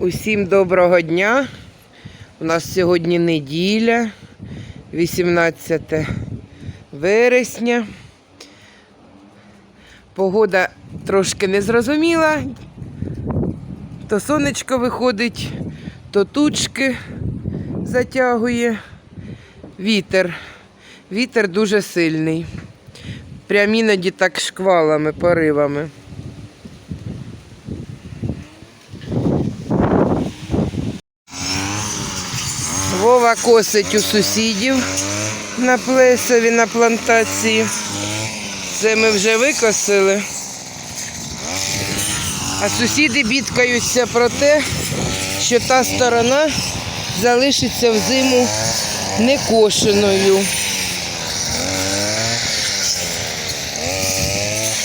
Усім доброго дня. У нас сьогодні неділя, 18 вересня. Погода трошки незрозуміла. То сонечко виходить, то тучки затягує. Вітер. Вітер дуже сильний. Прям іноді так шквалами, поривами. Вова косить у сусідів на плесові на плантації. Це ми вже викосили. А сусіди бідкаються про те, що та сторона залишиться взиму некошеною.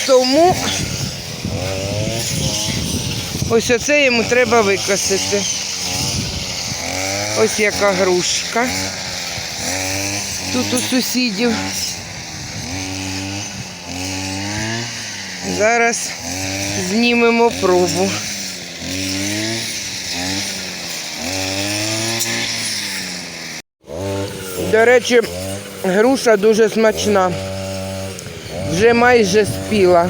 Тому ось оце йому треба викосити. Ось яка грушка. Тут у сусідів. Зараз знімемо пробу. До речі, груша дуже смачна. Вже майже спіла.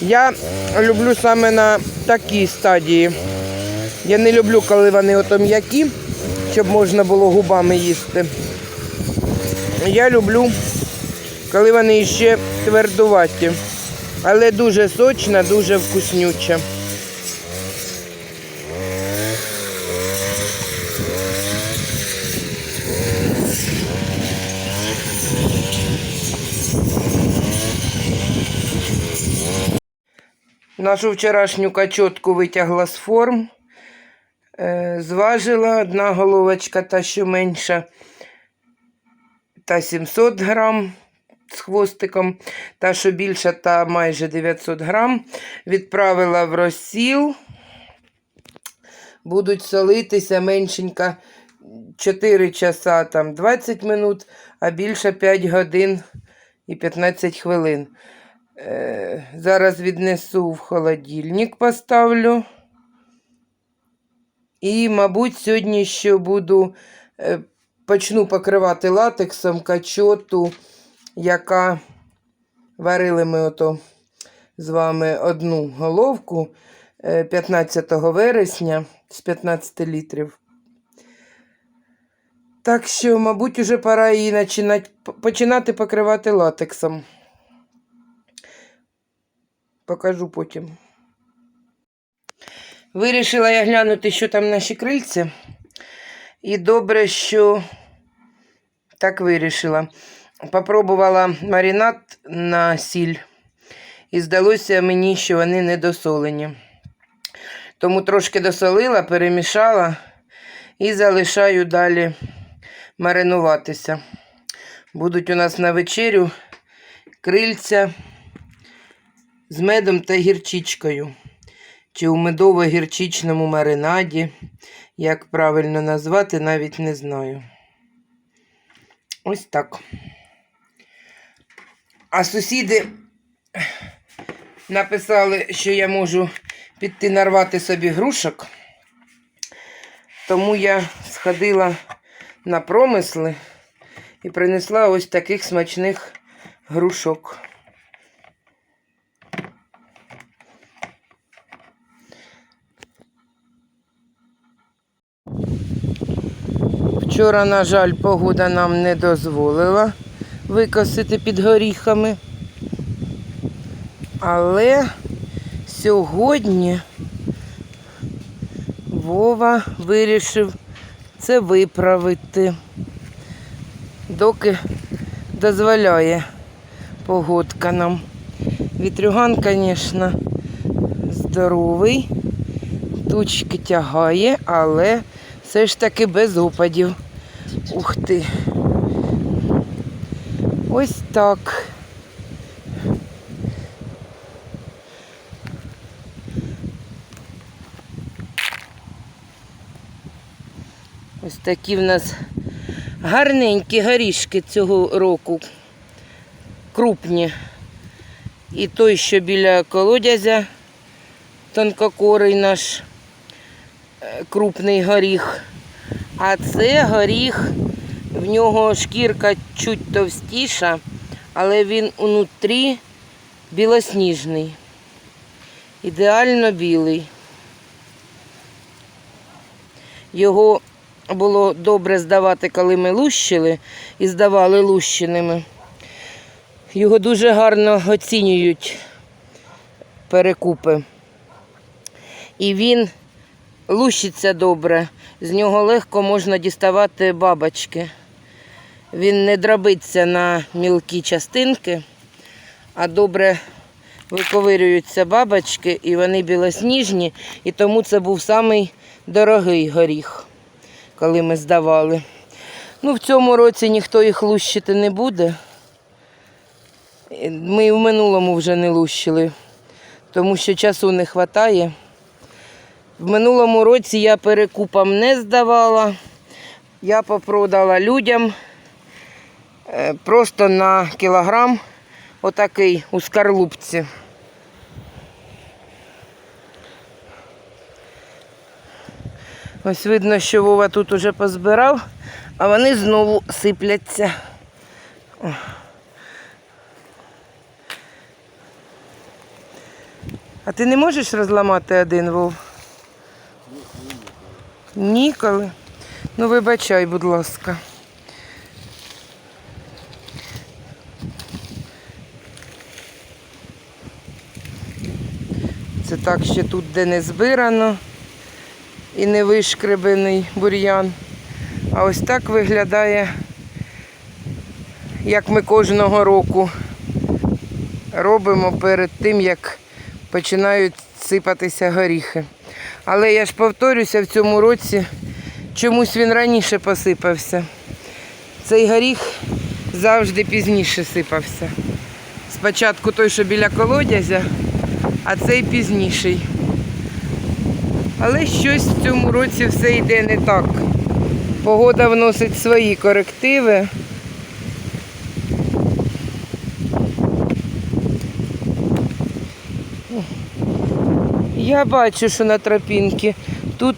Я люблю саме на такій стадії. Я не люблю, коли вони ото м'які, щоб можна було губами їсти. Я люблю, коли вони ще твердуваті. Але дуже сочна, дуже вкуснюча. Нашу вчорашню качотку витягла з форм. Е, Зважила одна головочка, та що менша, та 700 грам з хвостиком, та що більша, та майже 900 грам. Відправила в розсіл. Будуть солитися меншенька 4 часа там 20 минут, а більше 5 годин і 15 хвилин. Е, Зараз віднесу в холодильник, поставлю. І, мабуть, сьогодні ще буду е, почну покривати латексом качоту, яка варили ми ото з вами одну головку е, 15 вересня з 15 літрів. Так що, мабуть, уже пора її починати покривати латексом. Покажу потім. Вирішила я глянути, що там наші крильці. І добре, що так вирішила. Попробувала маринад на сіль. І здалося мені, що вони недосолені. Тому трошки досолила, перемішала і залишаю далі маринуватися. Будуть у нас на вечерю крильця з медом та гірчичкою. Чи у медово-гірчичному маринаді, як правильно назвати, навіть не знаю. Ось так. А сусіди написали, що я можу піти нарвати собі грушок. Тому я сходила на промисли і принесла ось таких смачних грушок. Вчора, на жаль, погода нам не дозволила викосити під горіхами. Але сьогодні Вова вирішив це виправити, доки дозволяє погодка нам. Вітрюган, звісно, здоровий, тучки тягає, але все ж таки без опадів. Ух ти. Ось так. Ось такі в нас гарненькі горішки цього року. Крупні. І той, що біля колодязя, тонкокорий наш е, крупний горіх. А це горіх, в нього шкірка чуть товстіша, але він унутрі білосніжний. Ідеально білий. Його було добре здавати, коли ми лущили і здавали лущеними. Його дуже гарно оцінюють перекупи. І він лущиться добре, з нього легко можна діставати бабочки. Він не дробиться на мілкі частинки, а добре виковирюються бабочки, і вони білосніжні, і тому це був самий дорогий горіх, коли ми здавали. Ну, в цьому році ніхто їх лущити не буде. Ми і в минулому вже не лущили, тому що часу не вистачає. В минулому році я перекупам не здавала, я попродала людям е, просто на кілограм отакий у скарлупці. Ось видно, що Вова тут уже позбирав, а вони знову сипляться. А ти не можеш розламати один вов? Ніколи. Ну, вибачай, будь ласка. Це так ще тут, де не збирано і не вишкребений бур'ян. А ось так виглядає, як ми кожного року робимо перед тим, як починають сипатися горіхи. Але я ж повторюся, в цьому році чомусь він раніше посипався. Цей горіх завжди пізніше сипався. Спочатку той, що біля колодязя, а цей пізніший. Але щось в цьому році все йде не так. Погода вносить свої корективи. Я бачу, що на тропінці тут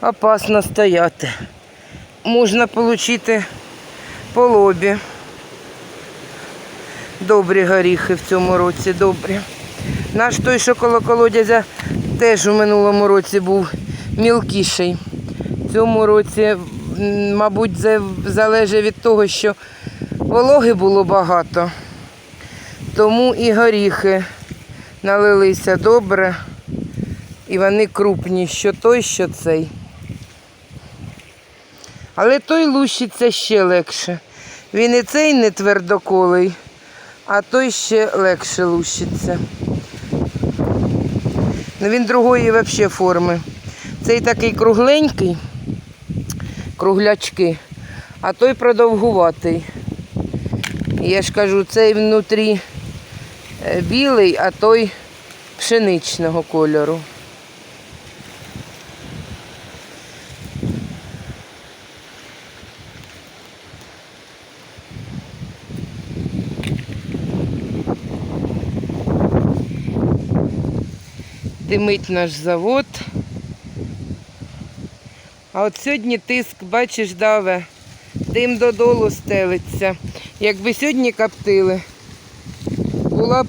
опасно стояти. Можна отримати по лобі. Добрі горіхи в цьому році, добрі. Наш той, що коло колодязя, теж у минулому році був мілкіший. В цьому році, мабуть, залежить від того, що вологи було багато. Тому і горіхи налилися добре, і вони крупні, що той, що цей. Але той лущиться ще легше. Він і цей не твердоколий, а той ще легше лущиться. Ну він другої взагалі форми. Цей такий кругленький, круглячки, а той продовгуватий. Я ж кажу, цей внутрі білий, а той пшеничного кольору. Димить наш завод. А от сьогодні тиск, бачиш, даве, дим додолу стелиться. Якби сьогодні коптили, була б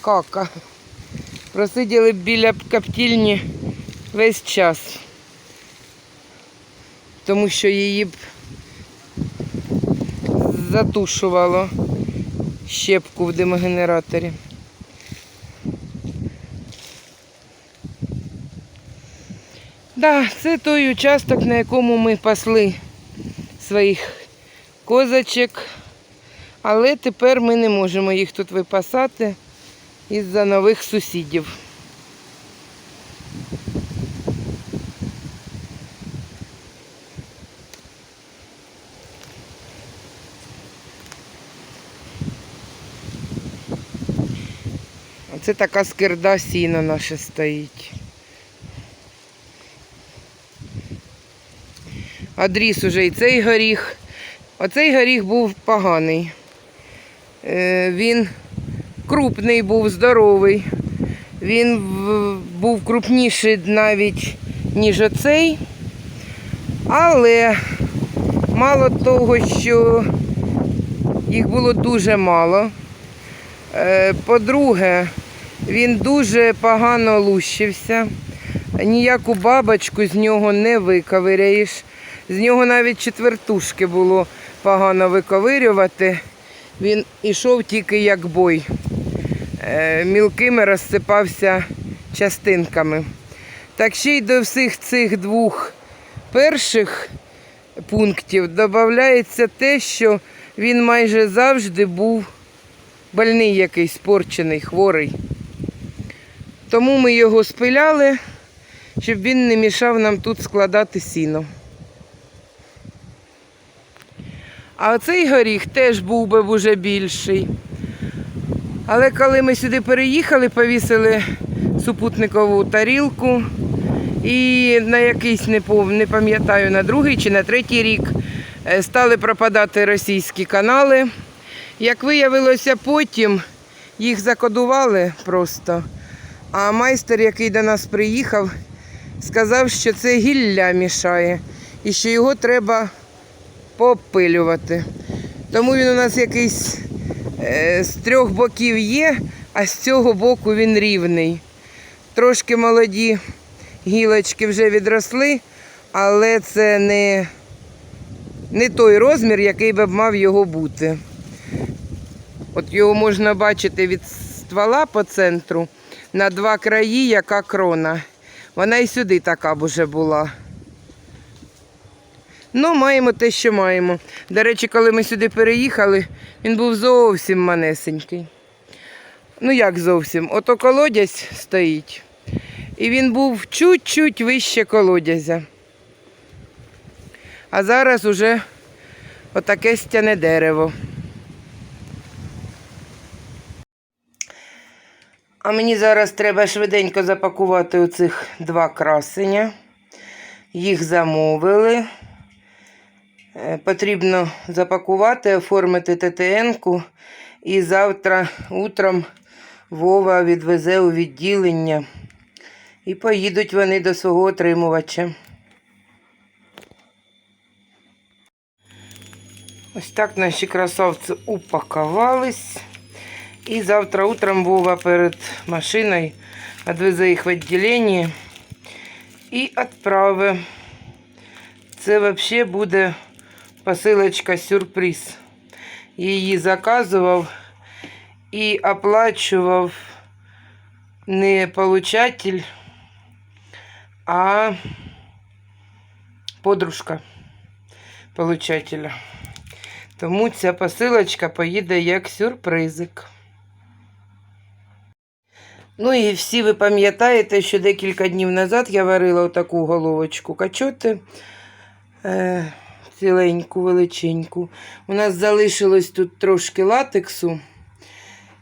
кака. Просиділи б біля коптільні весь час. Тому що її б затушувало щепку в димогенераторі. Да, це той участок, на якому ми пасли своїх козачок. Але тепер ми не можемо їх тут випасати із-за нових сусідів. Оце така скирда сіна наша стоїть. Одріс уже і цей горіх. Оцей горіх був поганий. Е, Він крупний був, здоровий. Він був крупніший навіть, ніж оцей. Але мало того, що їх було дуже мало. Е, По-друге, він дуже погано лущився. Ніяку бабочку з нього не виковиряєш. З нього навіть четвертушки було погано виковирювати. Він ішов тільки як бой. Е, Мілкими розсипався частинками. Так ще й до всіх цих двох перших пунктів додається те, що він майже завжди був больний якийсь, порчений, хворий. Тому ми його спиляли, щоб він не мішав нам тут складати сіно. А оцей горіх теж був би вже більший. Але коли ми сюди переїхали, повісили супутникову тарілку. І на якийсь не не пам'ятаю, на другий чи на третій рік е, стали пропадати російські канали. Як виявилося потім, їх закодували просто. А майстер, який до нас приїхав, сказав, що це гілля мішає і що його треба попилювати. Тому він у нас якийсь е, з трьох боків є, а з цього боку він рівний. Трошки молоді гілочки вже відросли, але це не, не той розмір, який би мав його бути. От його можна бачити від ствола по центру на два краї, яка крона. Вона і сюди така б уже була. Ну, маємо те, що маємо. До речі, коли ми сюди переїхали, він був зовсім манесенький. Ну як зовсім? Ото колодязь стоїть. І він був чуть-чуть вище колодязя. А зараз уже отаке стяне дерево. А мені зараз треба швиденько запакувати оцих два красення. Їх замовили. Е, Потрібно запакувати, оформити ТТН-ку. І завтра утром Вова відвезе у відділення. І поїдуть вони до свого отримувача. Ось так наші красавці упакувались. І завтра утром Вова перед машиною відвезе їх в відділення і відправить. Це взагалі буде посилочка сюрприз. Її заказував і оплачував не получатель, а подружка получателя. Тому ця посилочка поїде як сюрпризик. Ну і всі ви пам'ятаєте, що декілька днів назад я варила отаку головочку качоти е, ціленьку, величеньку. У нас залишилось тут трошки латексу.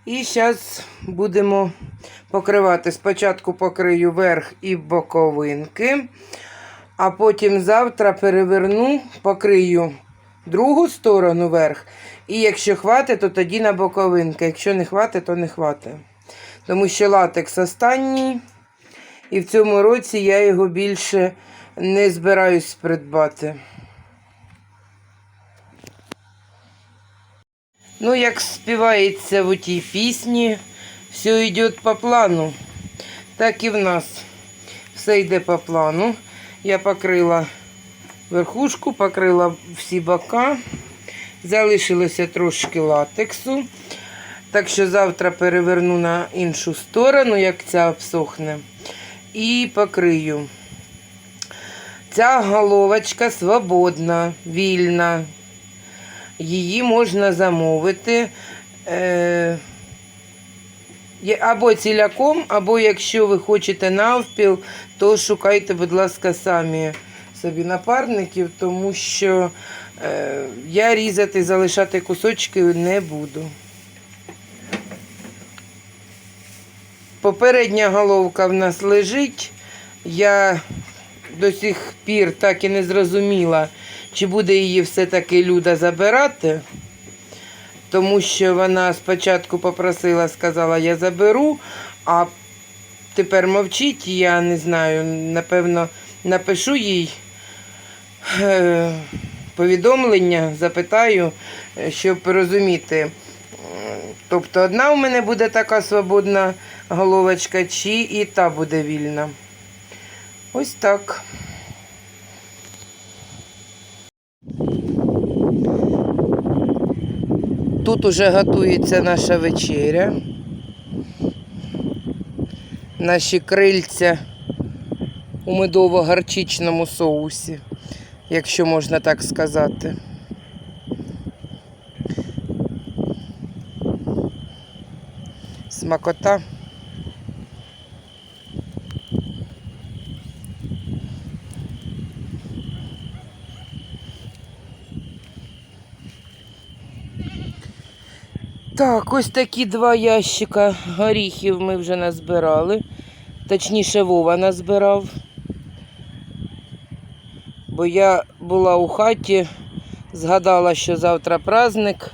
І зараз будемо покривати. Спочатку покрию верх і боковинки, а потім завтра переверну, покрию другу сторону верх. І якщо хватить, то тоді на боковинки. Якщо не хватить, то не хватить. Тому що латекс останній. І в цьому році я його більше не збираюсь придбати. Ну, як співається в тій пісні, все йде по плану. Так і в нас все йде по плану. Я покрила верхушку, покрила всі бока. Залишилося трошки латексу. Так що завтра переверну на іншу сторону, як ця обсохне, і покрию. Ця головочка свободна, вільна. Її можна замовити е, або ціляком, або якщо ви хочете навпіл, то шукайте, будь ласка, самі собі напарників, тому що е, я різати, залишати кусочки не буду. Попередня головка в нас лежить. Я до сих пір так і не зрозуміла, чи буде її все-таки Люда забирати, тому що вона спочатку попросила, сказала, я заберу, а тепер мовчить, я не знаю, напевно, напишу їй е, повідомлення, запитаю, щоб розуміти. Тобто одна у мене буде така свободна головочка, чи і та буде вільна. Ось так. Тут уже готується наша вечеря. Наші крильця у медово-гарчичному соусі, якщо можна так сказати. Смакота. Так, ось такі два ящика горіхів ми вже назбирали. Точніше, Вова назбирав. Бо я була у хаті, згадала, що завтра праздник,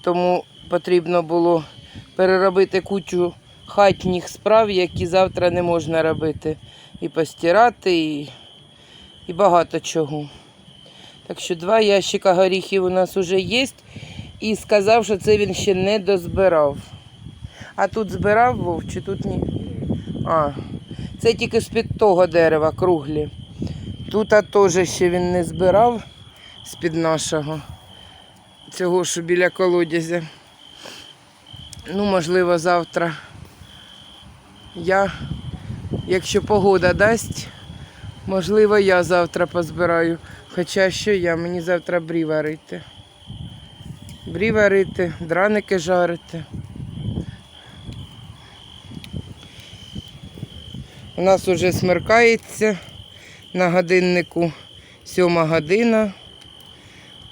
тому потрібно було переробити кучу хатніх справ, які завтра не можна робити. І постирати, і, і багато чого. Так що два ящика горіхів у нас вже є. І сказав, що це він ще не дозбирав. А тут збирав Вов, чи тут ні? А, це тільки з-під того дерева, круглі. Тут теж ще він не збирав з-під нашого. Цього, що біля колодязя. Ну, можливо, завтра я, якщо погода дасть, можливо, я завтра позбираю. Хоча що я, мені завтра брі варити. Брі варити, драники жарити. У нас уже смеркається на годиннику сьома година,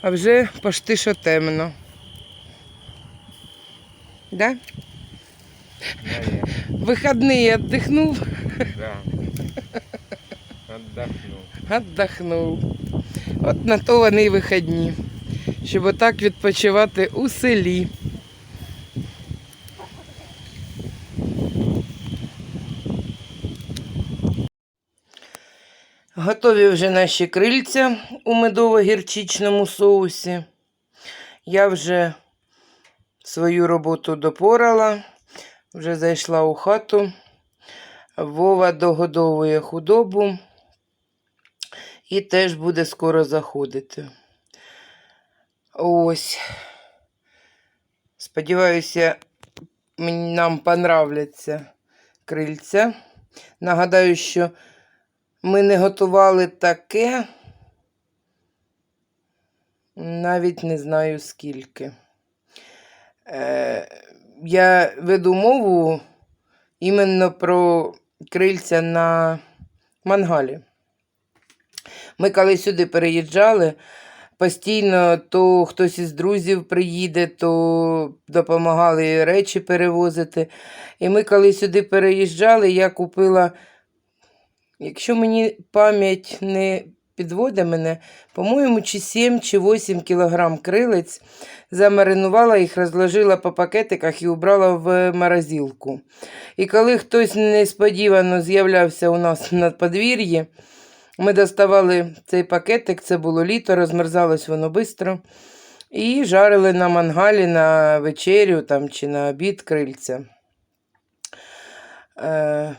а вже почти що темно. Да? Вихідний віддихнув, Да. Отдохнул. віддохнув. От на то вони й вихідні, щоб отак відпочивати у селі. Готові вже наші крильця у медово-гірчичному соусі. Я вже свою роботу допорала, вже зайшла у хату. Вова догодовує худобу і теж буде скоро заходити. Ось. Сподіваюся, нам понравляться крильця. Нагадаю, що ми не готували таке, навіть не знаю скільки. Е, я веду мову іменно про крильця на мангалі. Ми коли сюди переїжджали, постійно то хтось із друзів приїде, то допомагали речі перевозити. І ми коли сюди переїжджали, я купила, якщо мені пам'ять не підводить мене, по-моєму, чи 7 чи 8 кілограм крилець, замаринувала їх, розложила по пакетиках і убрала в морозилку. І коли хтось несподівано з'являвся у нас на подвір'ї, ми доставали цей пакетик, це було літо, розмерзалось воно швидко. І жарили на мангалі на вечерю там, чи на обід крильця. Е,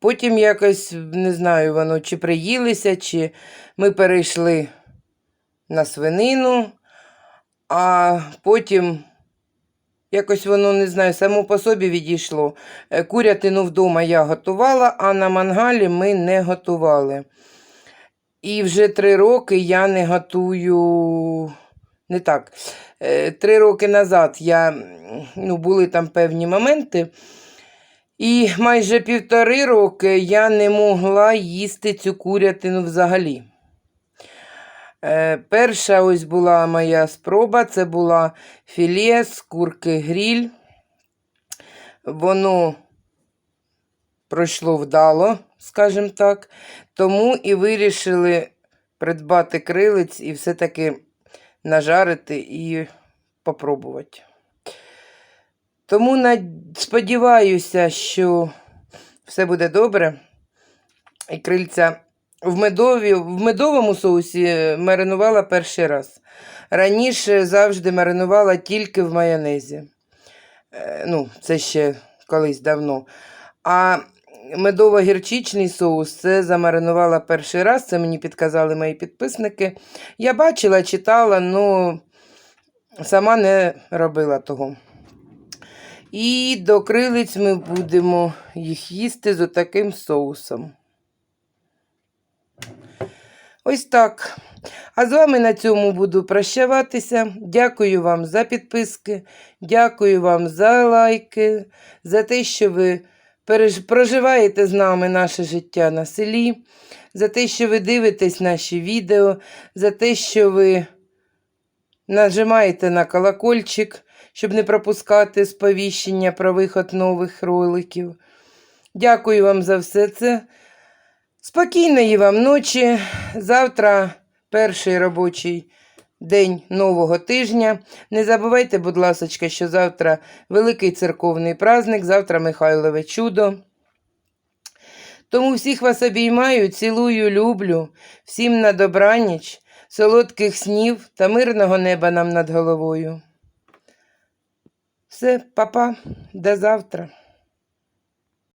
Потім якось, не знаю, воно чи приїлися, чи ми перейшли на свинину, а потім якось воно, не знаю, само по собі відійшло. Е, Курятину вдома я готувала, а на мангалі ми не готували. І вже три роки я не готую. Не так. Е, Три роки назад я, ну, були там певні моменти. І майже півтори роки я не могла їсти цю курятину взагалі. Е, перша ось була моя спроба, це була філе з курки гріль. Воно пройшло вдало, скажімо так. Тому і вирішили придбати крилець і все-таки нажарити і попробувати. Тому сподіваюся, що все буде добре. І крильця в, медові, в медовому соусі маринувала перший раз. Раніше завжди маринувала тільки в майонезі. Е, Ну, це ще колись давно. А медово-гірчичний соус це замаринувала перший раз. Це мені підказали мої підписники. Я бачила, читала, але сама не робила того. І до крилиць ми будемо їх їсти з отаким соусом. Ось так. А з вами на цьому буду прощаватися. Дякую вам за підписки, дякую вам за лайки, за те, що ви проживаєте з нами наше життя на селі, за те, що ви дивитесь наші відео, за те, що ви нажимаєте на колокольчик, щоб не пропускати сповіщення про виход нових роликів. Дякую вам за все це. Спокійної вам ночі. Завтра перший робочий день нового тижня. Не забувайте, будь ласка, що завтра великий церковний праздник, завтра Михайлове чудо. Тому всіх вас обіймаю, цілую, люблю, всім на добраніч, солодких снів та мирного неба нам над головою. Все, папа, до завтра.